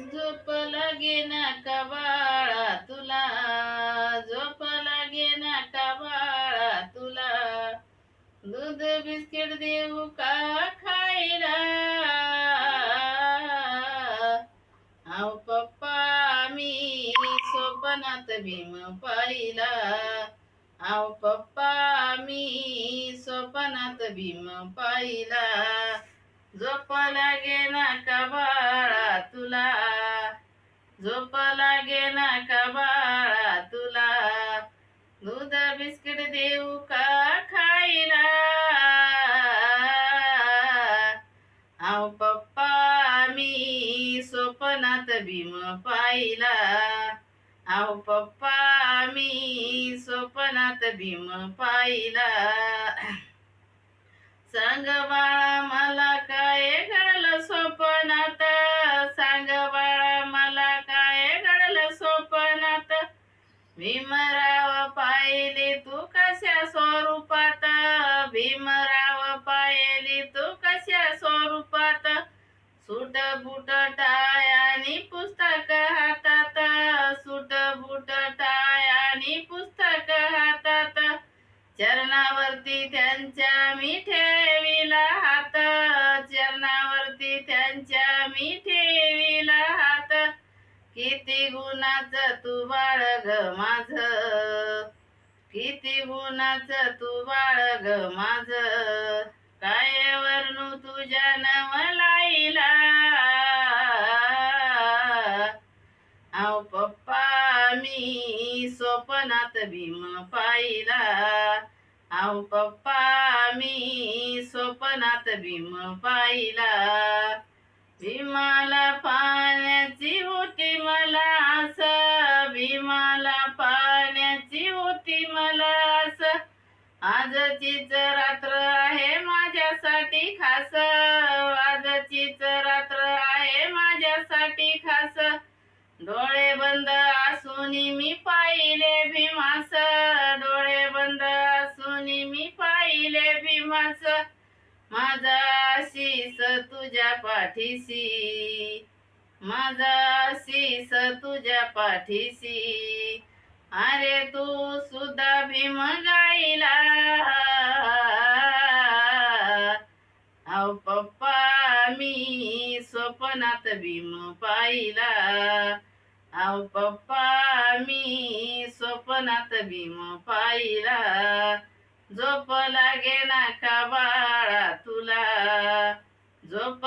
झोप लागे ना का बाळा तुला. झोप लागे ना का बाळा तुला. दूध बिस्किट देऊ का खायला? आव पप्पा मी स्वप्नात भीम पाहिला. आव पप्पा मी स्वप्नात भीम पाहिला. झोप लागे ना का बाळा तुला? झोप लागे ना का बाळा तुला? दूध बिस्किट देऊ का खायला? आव पप्पा मी स्वप्नात भीम पाहिला. आव पप्पा मी स्वप्नात भीम पाहिला. भीमराव पाहिले तू कशा स्वरूपात? भीमराव पाहिले तू कशा स्वरूपात? सुट बुट टाय आणि पुस्तक हातात. सुट बुट टाय आणि पुस्तक हातात. चरणावरती त्यांच्या मिठ्या किती गुणाच तू बाळ ग माझ? किती गुणाच तू बाळ ग माझ? काय वर्णू तुझ्या नवलाईला? आव पप्पा मी स्वप्नात भीम पाहिला. आव पप्पा मी स्वप्नात भीम पाहिला. भीमाला पाण्याची आजचीच रात्र आहे माझ्यासाठी खास. आजचीच रात्र आहे माझ्यासाठी खास. डोळे बंद असूनी मी पाहिले भीमास. डोळे बंद असूनी मी पाहिले भीमास. माझा आशीष तुझ्या पाठीशी. माझा आशीष तुझ्या पाठीशी. अरे तू सुद्धा भीमगा गाईला अव पप्पा मी स्वप्नात भीम पाहिला. अव पप्पा मी स्वप्नात भीम पाहिला. झोप लागे ना का बाळा तुला? झोप